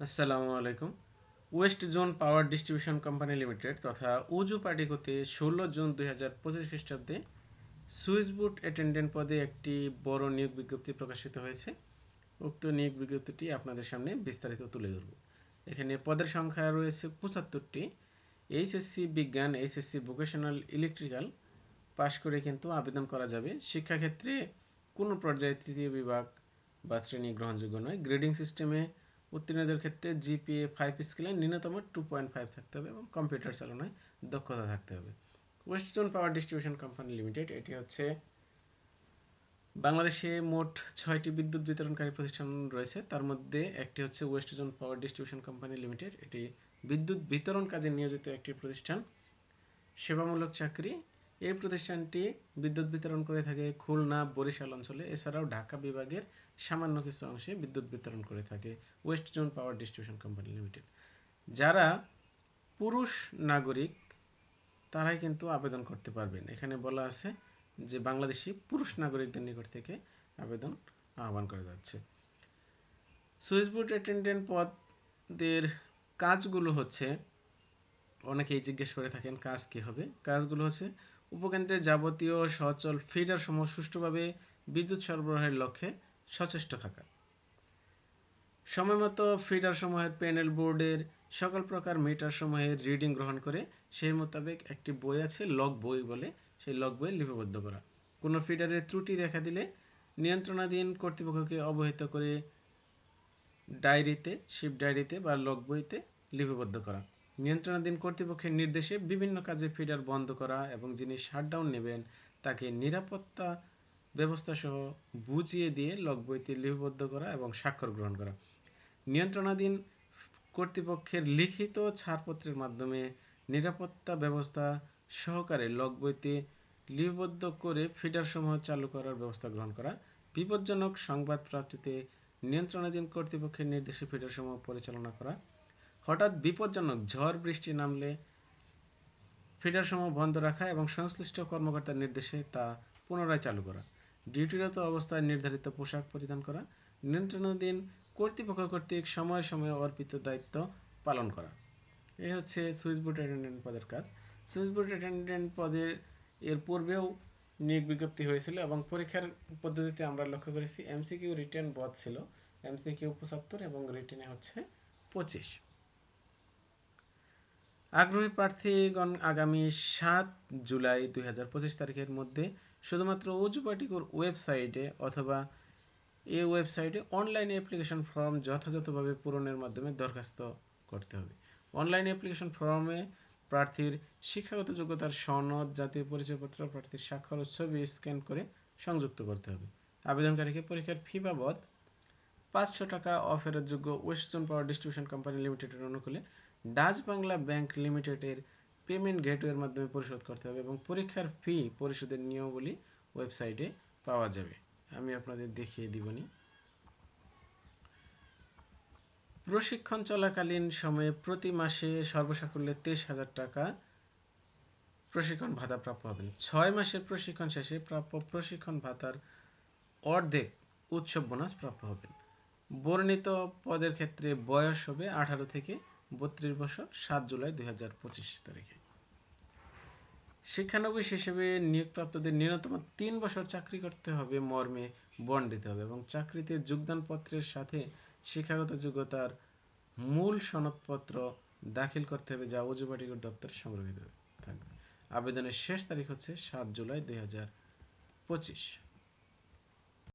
আসসালামু আলাইকুম। West zone power distribution company limited তথা উজু পার্টিকোতে ষোলো জুন দুই হাজার পঁচিশ খ্রিস্টাব্দে সুইচ বুট অ্যাটেন্ডেন্ট পদে একটি বড় নিয়োগ বিজ্ঞপ্তি প্রকাশিত হয়েছে। উক্ত নিয়োগ বিজ্ঞপ্তিটি আপনাদের সামনে বিস্তারিত তুলে ধরব। এখানে পদের সংখ্যা রয়েছে পঁচাত্তরটি। এইচএসসি বিজ্ঞান এইচএসসি ভোকেশনাল ইলেকট্রিক্যাল পাশ করে কিন্তু আবেদন করা যাবে। শিক্ষাক্ষেত্রে কোনো পর্যায়ে তৃতীয় বিভাগ বা শ্রেণি গ্রহণযোগ্য নয়। গ্রেডিং সিস্টেমে উত্তীর্ণদের ক্ষেত্রে জিপিএ ফাইভ স্কেলে ন্যূনতম টু পয়েন্ট ফাইভ থাকতে হবে এবং কম্পিউটার চালনায় দক্ষতা থাকতে হবে। Western power distribution company limited এটি হচ্ছে বাংলাদেশে মোট ছয়টি বিদ্যুৎ বিতরণকারী প্রতিষ্ঠান রয়েছে। তার মধ্যে একটি হচ্ছে west zone power distribution company limited এটি বিদ্যুৎ বিতরণ কাজে নিয়োজিত একটি প্রতিষ্ঠান। সেবামূলক চাকরি এই প্রতিষ্ঠানটি বিদ্যুৎ বিতরণ করে থাকে খুলনা, বরিশাল অঞ্চলে। এছাড়াও ঢাকা বিভাগের সামান্য কিছু অংশে বিদ্যুৎ বিতরণ করে থাকে west zone power distribution company limited. যারা পুরুষ নাগরিক, তারাই কিন্তু আবেদন করতে পারবেন। এখানে বলা আছে যে বাংলাদেশি পুরুষ নাগরিকদের নিকট থেকে আবেদন আহ্বান করা যাচ্ছে। সুইচ বোর্ড অ্যাটেন্ডেন্ট পদের কাজগুলো হচ্ছে, অনেকেই জিজ্ঞেস করে থাকেন কাজ কী হবে? কাজগুলো হচ্ছে উপকেন্দ্রের যাবতীয় সচল ফিডার সমূহ সুষ্ঠুভাবে বিদ্যুৎ সরবরাহের লক্ষ্যে সচেষ্ট থাকা। সময়মতো ফিডার সমূহের প্যানেল বোর্ডের সকল প্রকার মিটার সমূহের রিডিং গ্রহণ করে সেই মোতাবেক একটি বই আছে, লগ বই বলে, সেই লগ বই লিপিবদ্ধ করা। কোনো ফিডারের ত্রুটি দেখা দিলে নিয়ন্ত্রণাধীন কর্তৃপক্ষকে অবহিত করে ডায়েরিতে, শিপ ডায়েরিতে বা লগ বইতে লিপিবদ্ধ করা। নিয়ন্ত্রণাধীন কর্তৃপক্ষের নির্দেশে বিভিন্ন কাজে ফিডার বন্ধ করা এবং যিনি শাটডাউন নেবেন, তাকে নিরাপত্তা ব্যবস্থা সহ বুঝিয়ে দিয়ে লগ বইতে লিপিবদ্ধ করা এবং স্বাক্ষর গ্রহণ করা। নিয়ন্ত্রণাধীন কর্তৃপক্ষের লিখিত ছাড়পত্রের মাধ্যমে নিরাপত্তা ব্যবস্থা সহকারে লগ বইতে লিপিবদ্ধ করে ফিডার সমূহ চালু করার ব্যবস্থা গ্রহণ করা। বিপজ্জনক সংবাদ প্রাপ্তিতে নিয়ন্ত্রণাধীন কর্তৃপক্ষের নির্দেশে ফিডার সমূহ পরিচালনা করা। হঠাৎ বিপজ্জনক ঝড় বৃষ্টি নামলে ফিডার সমূহ বন্ধ রাখা এবং সংশ্লিষ্ট কর্মকর্তার নির্দেশে তা পুনরায় চালু করা। ডিউটিরত অবস্থায় নির্ধারিত পোশাক পরিধান করা, নিয়ন্ত্রণাধীন কর্তৃপক্ষ কর্তৃক সময় সময়ে অর্পিত দায়িত্ব পালন করা। এই হচ্ছে সুইচ বোর্ড অ্যাটেন্ডেন্ট পদের কাজ। সুইচ বোর্ড অ্যাটেন্ডেন্ট পদের এর পূর্বেও নিয়োগ বিজ্ঞপ্তি হয়েছিল এবং পরীক্ষার পদ্ধতিতে আমরা লক্ষ্য করেছি, এমসিকিউ রিটেন বধ ছিল, এমসিকিউ পঁচাত্তর এবং রিটেনে হচ্ছে পঁচিশ। আগ্রহী প্রার্থীগণ আগামী সাত জুলাই দুই হাজার পঁচিশ তারিখের মধ্যে শুধুমাত্র উজু পার্টিকুর ওয়েবসাইটে অথবা এই ওয়েবসাইটে অনলাইন অ্যাপ্লিকেশন ফর্ম যথাযথভাবে পূরণের মাধ্যমে দরখাস্ত করতে হবে। অনলাইন অ্যাপ্লিকেশন ফর্মে প্রার্থীর শিক্ষাগত যোগ্যতার সনদ, জাতীয় পরিচয়পত্র, প্রার্থীর স্বাক্ষর ছবি স্ক্যান করে সংযুক্ত করতে হবে। আবেদনকারীকে পরীক্ষার ফি বাবদ পাঁচশো টাকা অফেরতযোগ্য ওয়েস্টার্ন পাওয়ার ডিস্ট্রিবিউশন কোম্পানি লিমিটেডের অনুকূলে ডাচ বাংলা ব্যাংক লিমিটেডের পেমেন্ট গেটওয়ের মাধ্যমে পরিশোধ করতে হবে এবং পরীক্ষার ফি পরিশোধের নিয়মাবলী ওয়েবসাইটে পাওয়া যাবে। আমি আপনাদের দেখিয়ে দিবনি। প্রশিক্ষণ চলাকালীন সময়ে প্রতি মাসে সর্বসাকুল্যে তেইশ হাজার টাকা প্রশিক্ষণ ভাতা প্রাপ্য হবেন। ছয় মাসের প্রশিক্ষণ শেষে প্রাপ্য প্রশিক্ষণ ভাতার অর্ধেক উৎসব বোনাস প্রাপ্য হবেন। বর্ণিত পদের ক্ষেত্রে বয়স হবে আঠারো থেকে বত্রিশ বছর, সাত জুলাই দুই পঁচিশ তারিখে। শিক্ষানবিশ হিসেবে নিয়োগপ্রাপ্তদের ন্যূনতম তিন বছর চাকরি করতে হবে, মর্মে বন্ড দিতে হবে এবং চাকরিতে যোগদানপত্রের সাথে শিক্ষাগত যোগ্যতার মূল সনদপত্র দাখিল করতে হবে যা উজুবাটিকর দপ্তরে সংরক্ষিত থাকবে। আবেদনের শেষ তারিখ হচ্ছে সাত জুলাই দুই হাজার পঁচিশ।